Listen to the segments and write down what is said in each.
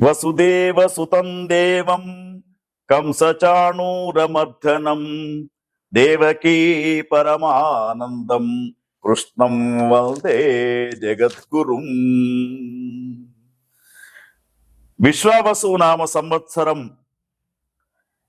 వసుదేవ సుతం దేవం కంసచాణూరమర్ధనం దేవకీ పరమానందం కృష్ణం వందే జగద్గురుం విశ్వావసు నామ సంవత్సరం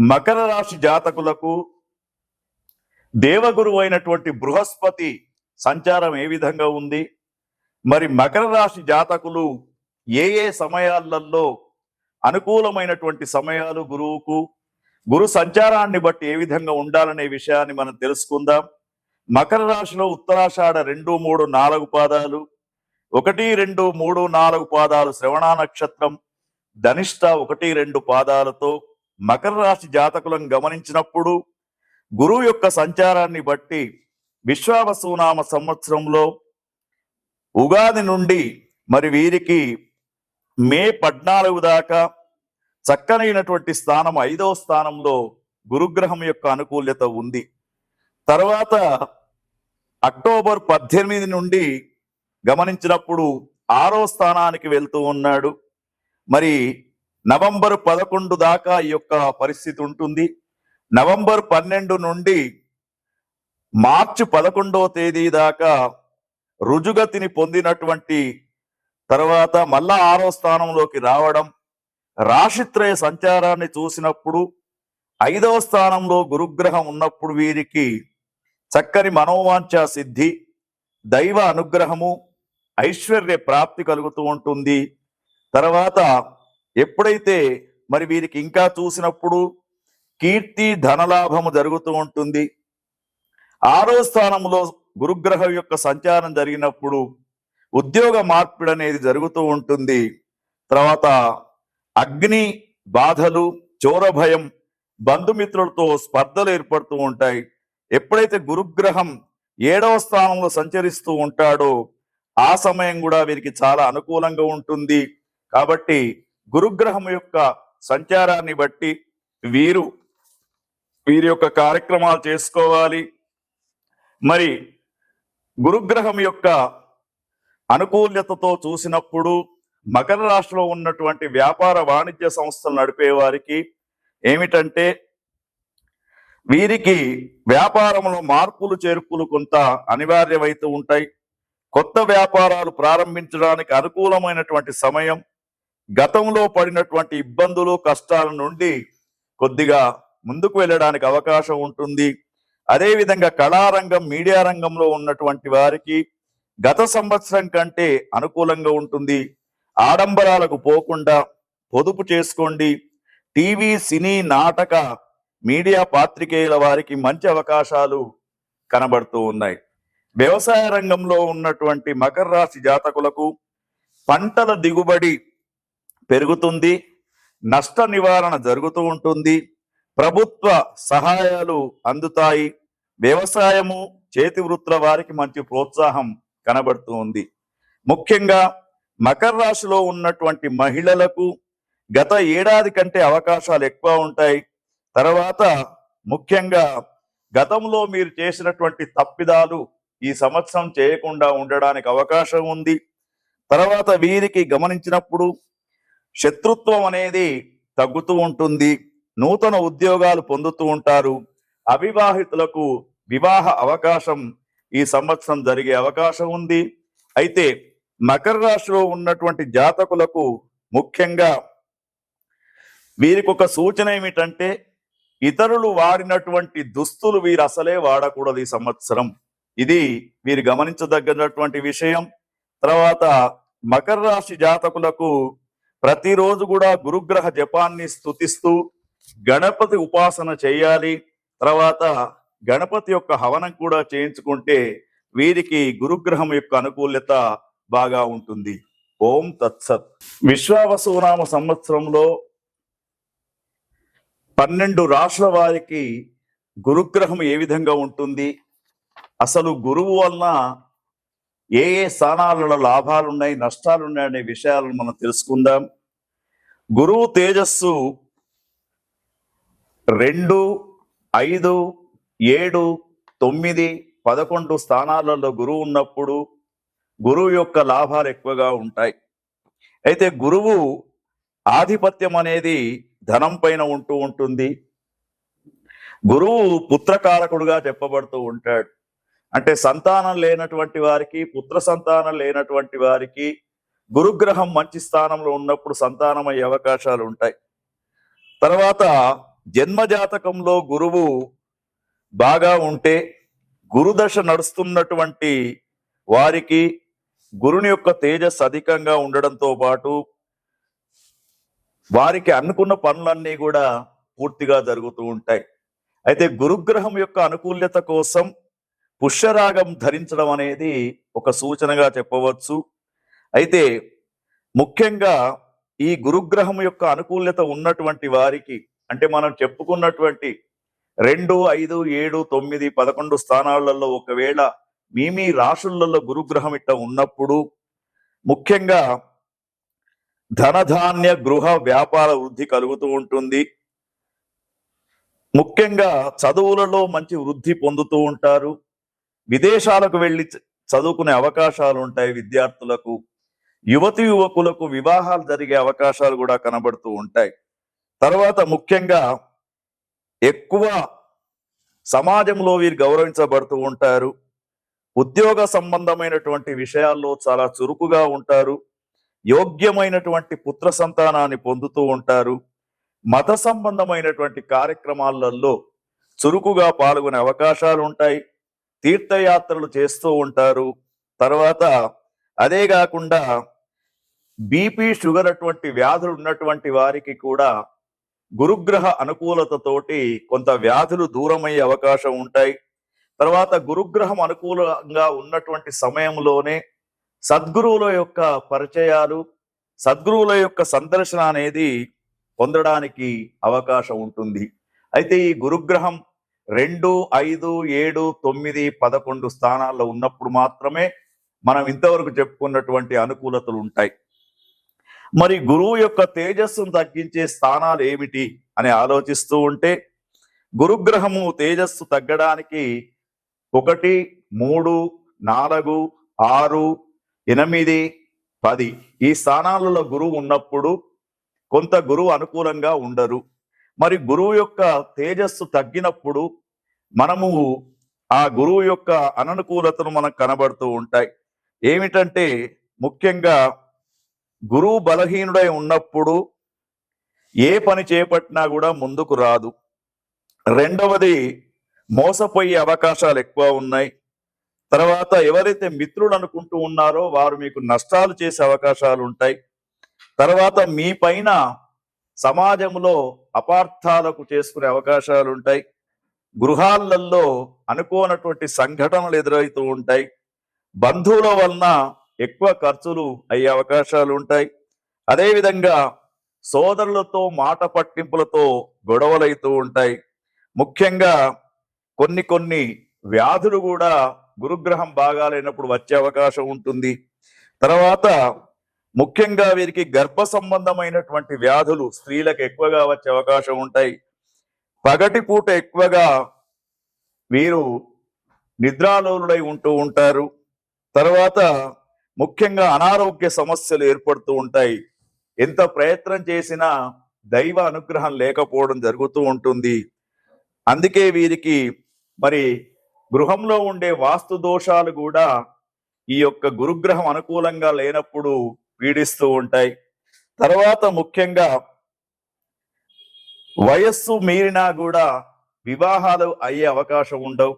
మకర రాశి జాతకులకు దేవగురు అయినటువంటి బృహస్పతి సంచారం ఏ విధంగా ఉంది? మరి మకర రాశి జాతకులు ఏ ఏ సమయాలలో అనుకూలమైనటువంటి సమయాలు గురువుకు గురు సంచారాన్ని బట్టి ఏ విధంగా ఉండాలనే విషయాన్ని మనం తెలుసుకుందాం. మకర రాశిలో ఉత్తరాషాఢ రెండు మూడు నాలుగు పాదాలు ఒకటి రెండు మూడు నాలుగు పాదాలు శ్రవణ నక్షత్రం ధనిష్ట ఒకటి రెండు పాదాలతో మకర రాశి జాతకులను గమనించినప్పుడు గురువు యొక్క సంచారాన్ని బట్టి విశ్వావసునామ సంవత్సరంలో ఉగాది నుండి మరి వీరికి మే పద్నాలుగు దాకా చక్కనైనటువంటి స్థానం ఐదవ స్థానంలో గురుగ్రహం యొక్క అనుకూల్యత ఉంది. తర్వాత అక్టోబర్ పద్దెనిమిది నుండి గమనించినప్పుడు ఆరో స్థానానికి వెళ్తూ ఉన్నాడు. మరి నవంబర్ పదకొండు దాకా ఈ యొక్క పరిస్థితి ఉంటుంది. నవంబర్ పన్నెండు నుండి మార్చి పదకొండవ తేదీ దాకా రుజుగతిని పొందినటువంటి తర్వాత మళ్ళా ఆరో స్థానంలోకి రావడం రాశిత్రయ సంచారాన్ని చూసినప్పుడు ఐదవ స్థానంలో గురుగ్రహం ఉన్నప్పుడు వీరికి చక్కని మనోవాంఛ సిద్ధి దైవ అనుగ్రహము ఐశ్వర్య ప్రాప్తి కలుగుతూ ఉంటుంది. తర్వాత ఎప్పుడైతే మరి వీరికి ఇంకా చూసినప్పుడు కీర్తి ధనలాభము జరుగుతూ ఉంటుంది. ఆరో స్థానంలో గురుగ్రహం యొక్క సంచారం జరిగినప్పుడు ఉద్యోగ మార్పిడి అనేది జరుగుతూ ఉంటుంది. తర్వాత అగ్ని బాధలు చోర భయం బంధుమిత్రులతో స్పర్ధలు ఏర్పడుతూ ఉంటాయి. ఎప్పుడైతే గురుగ్రహం ఏడవ స్థానంలో సంచరిస్తూ ఉంటాడో ఆ సమయం కూడా వీరికి చాలా అనుకూలంగా ఉంటుంది. కాబట్టి గురుగ్రహం యొక్క సంచారాన్ని బట్టి వీరు వీరి యొక్క కార్యక్రమాలు చేసుకోవాలి. మరి గురుగ్రహం యొక్క అనుకూల్యతతో చూసినప్పుడు మకర రాశిలో ఉన్నటువంటి వ్యాపార వాణిజ్య సంస్థలు నడిపే వారికి ఏమిటంటే వీరికి వ్యాపారంలో మార్పులు చేర్పులు కొంత అనివార్యమైతూ ఉంటాయి. కొత్త వ్యాపారాలు ప్రారంభించడానికి అనుకూలమైనటువంటి సమయం గతంలో పడినటువంటి ఇబ్బందులు కష్టాల నుండి కొద్దిగా ముందుకు వెళ్ళడానికి అవకాశం ఉంటుంది. అదేవిధంగా కళారంగం మీడియా రంగంలో ఉన్నటువంటి వారికి గత సంవత్సరం కంటే అనుకూలంగా ఉంటుంది. ఆడంబరాలకు పోకుండా పొదుపు చేసుకోండి. టీవీ సినీ నాటక మీడియా పాత్రికేయుల వారికి మంచి అవకాశాలు కనబడుతూ ఉన్నాయి. వ్యవసాయ రంగంలో ఉన్నటువంటి మకర రాశి జాతకులకు పంటల దిగుబడి పెరుగుతుంది. నష్ట నివారణ జరుగుతూ ఉంటుంది. ప్రభుత్వ సహాయాలు అందుతాయి. వ్యవసాయము చేతి వృత్తుల వారికి మంచి ప్రోత్సాహం కనబడుతూ ఉంది. ముఖ్యంగా మకర రాశిలో ఉన్నటువంటి మహిళలకు గత ఏడాది కంటే అవకాశాలు ఎక్కువ ఉంటాయి. తర్వాత ముఖ్యంగా గతంలో మీరు చేసినటువంటి తప్పిదాలు ఈ సంవత్సరం చేయకుండా ఉండడానికి అవకాశం ఉంది. తర్వాత వీరికి గమనించినప్పుడు శత్రుత్వం అనేది తగ్గుతూ ఉంటుంది. నూతన ఉద్యోగాలు పొందుతూ ఉంటారు. అవివాహితులకు వివాహ అవకాశం ఈ సంవత్సరం జరిగే అవకాశం ఉంది. అయితే మకర రాశిలో ఉన్నటువంటి జాతకులకు ముఖ్యంగా వీరికి ఒక సూచన ఏమిటంటే ఇతరులు వాడినటువంటి దుస్తులు వీరు అసలే వాడకూడదు ఈ సంవత్సరం. ఇది వీరు గమనించదగినటువంటి విషయం. తర్వాత మకర రాశి జాతకులకు ప్రతిరోజు కూడా గురుగ్రహ జపాన్ని స్థుతిస్తూ గణపతి ఉపాసన చేయాలి. తర్వాత గణపతి యొక్క హవనం కూడా చేయించుకుంటే వీరికి గురుగ్రహం యొక్క అనుకూల్యత బాగా ఉంటుంది. ఓం తత్సత్. విశ్వావసునామ సంవత్సరంలో పన్నెండు రాష్ట్రాల వారికి గురుగ్రహం ఏ విధంగా ఉంటుంది? అసలు గురువు వలన ఏ ఏ స్థానాలలో లాభాలున్నాయి నష్టాలున్నాయి అనే విషయాలను మనం తెలుసుకుందాం. గురువు తేజస్సు రెండు ఐదు ఏడు తొమ్మిది పదకొండు స్థానాలలో గురువు ఉన్నప్పుడు గురువు యొక్క లాభాలు ఎక్కువగా ఉంటాయి. అయితే గురువు ఆధిపత్యం అనేది ధనం పైన ఉంటూ ఉంటుంది. గురువు పుత్రకారకుడుగా చెప్పబడుతూ ఉంటాడు. అంటే సంతానం లేనటువంటి వారికి పుత్ర సంతానం లేనటువంటి వారికి గురుగ్రహం మంచి స్థానంలో ఉన్నప్పుడు సంతానం అయ్యే అవకాశాలు ఉంటాయి. తర్వాత జన్మజాతకంలో గురువు బాగా ఉంటే గురుదశ నడుస్తున్నటువంటి వారికి గురుని యొక్క తేజస్ అధికంగా ఉండడంతో పాటు వారికి అనుకున్న పనులన్నీ కూడా పూర్తిగా జరుగుతూ ఉంటాయి. అయితే గురుగ్రహం యొక్క అనుకూల్యత కోసం పుష్యరాగం ధరించడం అనేది ఒక సూచనగా చెప్పవచ్చు. అయితే ముఖ్యంగా ఈ గురుగ్రహం యొక్క అనుకూల్యత ఉన్నటువంటి వారికి అంటే మనం చెప్పుకున్నటువంటి రెండు ఐదు ఏడు తొమ్మిది పదకొండు స్థానాలలో ఒకవేళ మీ మీ రాశులలో గురుగ్రహం ఇట్ట ఉన్నప్పుడు ముఖ్యంగా ధనధాన్య గృహ వ్యాపార వృద్ధి కలుగుతూ ఉంటుంది. ముఖ్యంగా చదువులలో మంచి వృద్ధి పొందుతూ ఉంటారు. విదేశాలకు వెళ్ళి చ- చదువుకునే అవకాశాలు ఉంటాయి విద్యార్థులకు. యువతి యువకులకు వివాహాలు జరిగే అవకాశాలు కూడా కనబడుతూ ఉంటాయి. తర్వాత ముఖ్యంగా ఎక్కువ సమాజంలో వీరు గౌరవించబడుతూ ఉంటారు. ఉద్యోగ సంబంధమైనటువంటి విషయాల్లో చాలా చురుకుగా ఉంటారు. యోగ్యమైనటువంటి పుత్ర సంతానాన్ని పొందుతూ ఉంటారు. మత సంబంధమైనటువంటి కార్యక్రమాలలో చురుకుగా పాల్గొనే అవకాశాలు ఉంటాయి. తీర్థయాత్రలు చేస్తూ ఉంటారు. తర్వాత అదే కాకుండా బీపీ షుగర్ అటువంటి వ్యాధులు ఉన్నటువంటి వారికి కూడా గురుగ్రహ అనుకూలతతోటి కొంత వ్యాధులు దూరమయ్యే అవకాశం ఉంటాయి. తర్వాత గురుగ్రహం అనుకూలంగా ఉన్నటువంటి సమయంలోనే సద్గురువుల యొక్క పరిచయాలు సద్గురువుల యొక్క సందర్శన అనేది పొందడానికి అవకాశం ఉంటుంది. అయితే ఈ గురుగ్రహం రెండు ఐదు ఏడు తొమ్మిది పదకొండు స్థానాల్లో ఉన్నప్పుడు మాత్రమే మనం ఇంతవరకు చెప్పుకున్నటువంటి అనుకూలతలు ఉంటాయి. మరి గురువు యొక్క తేజస్సును తగ్గించే స్థానాలు ఏమిటి అని ఆలోచిస్తూ ఉంటే గురుగ్రహము తేజస్సు తగ్గడానికి ఒకటి మూడు నాలుగు ఆరు ఎనిమిది పది ఈ స్థానాలలో గురువు ఉన్నప్పుడు కొంత గురువు అనుకూలంగా ఉండరు. మరి గురువు యొక్క తేజస్సు తగ్గినప్పుడు మనము ఆ గురువు యొక్క అననుకూలతను మనకు కనబడుతూ ఉంటాయి. ఏమిటంటే ముఖ్యంగా గురువు బలహీనుడై ఉన్నప్పుడు ఏ పని చేపట్టినా కూడా ముందుకు రాదు. రెండవది మోసపోయే అవకాశాలు ఎక్కువ ఉన్నాయి. తర్వాత ఎవరైతే మిత్రుడు అనుకుంటూ ఉన్నారో వారు మీకు నష్టాలు చేసే అవకాశాలు ఉంటాయి. తర్వాత మీ పైన సమాజంలో అపార్థాలకు చేసుకునే అవకాశాలు ఉంటాయి. గృహాలలో అనుకోనటువంటి సంఘటనలు ఎదురవుతూ ఉంటాయి. బంధువుల వలన ఎక్కువ ఖర్చులు అయ్యే అవకాశాలు ఉంటాయి. అదేవిధంగా సోదరులతో మాట పట్టింపులతో గొడవలైతూ ఉంటాయి. ముఖ్యంగా కొన్ని కొన్ని వ్యాధులు కూడా గురుగ్రహం బాగాలేనప్పుడు వచ్చే అవకాశం ఉంటుంది. తర్వాత ముఖ్యంగా వీరికి గర్భ సంబంధమైనటువంటి వ్యాధులు స్త్రీలకు ఎక్కువగా వచ్చే అవకాశం ఉంటాయి. పగటి పూట ఎక్కువగా వీరు నిద్రాలోలుడై ఉంటూ ఉంటారు. తర్వాత ముఖ్యంగా అనారోగ్య సమస్యలు ఏర్పడుతూ ఉంటాయి. ఎంత ప్రయత్నం చేసినా దైవ అనుగ్రహం లేకపోవడం జరుగుతూ ఉంటుంది. అందుకే వీరికి మరి గృహంలో ఉండే వాస్తు దోషాలు కూడా ఈ యొక్క గురుగ్రహం అనుకూలంగా లేనప్పుడు పీడిస్తూ ఉంటాయి. తర్వాత ముఖ్యంగా వయస్సు మీరినా కూడా వివాహాలు అయ్యే అవకాశం ఉండవు.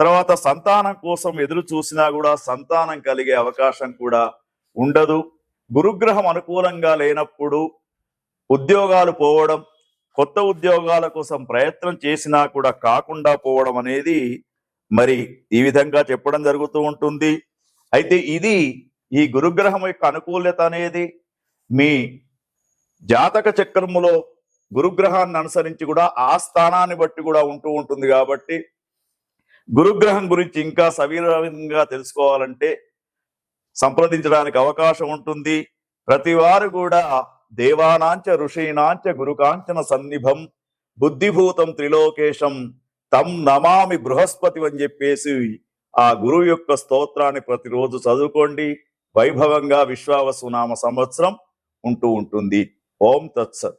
తర్వాత సంతానం కోసం ఎదురు చూసినా కూడా సంతానం కలిగే అవకాశం కూడా ఉండదు. గురుగ్రహం అనుకూలంగా లేనప్పుడు ఉద్యోగాలు పోవడం కొత్త ఉద్యోగాల కోసం ప్రయత్నం చేసినా కూడా కాకుండా పోవడం అనేది మరి ఈ విధంగా చెప్పడం జరుగుతూ ఉంటుంది. అయితే ఇది ఈ గురుగ్రహం యొక్క అనుకూలత అనేది మీ జాతక చక్రములో గురుగ్రహాన్ని అనుసరించి కూడా ఆ స్థానాన్ని బట్టి కూడా ఉంటూ ఉంటుంది కాబట్టి గురుగ్రహం గురించి ఇంకా సవివరంగా తెలుసుకోవాలంటే సంప్రదించడానికి అవకాశం ఉంటుంది. ప్రతి వారు కూడా దేవానాంచ ఋషీనాంచ గురుకాంచన సన్నిభం బుద్ధిభూతం త్రిలోకేశం తం నమామి బృహస్పతి అని చెప్పేసి ఆ గురువు యొక్క స్తోత్రాన్ని ప్రతిరోజు చదువుకోండి. వైభవంగా విశ్వావసునామ సంవత్సరం ఉంటూ ఉంటుంది. ఓం తత్సత్.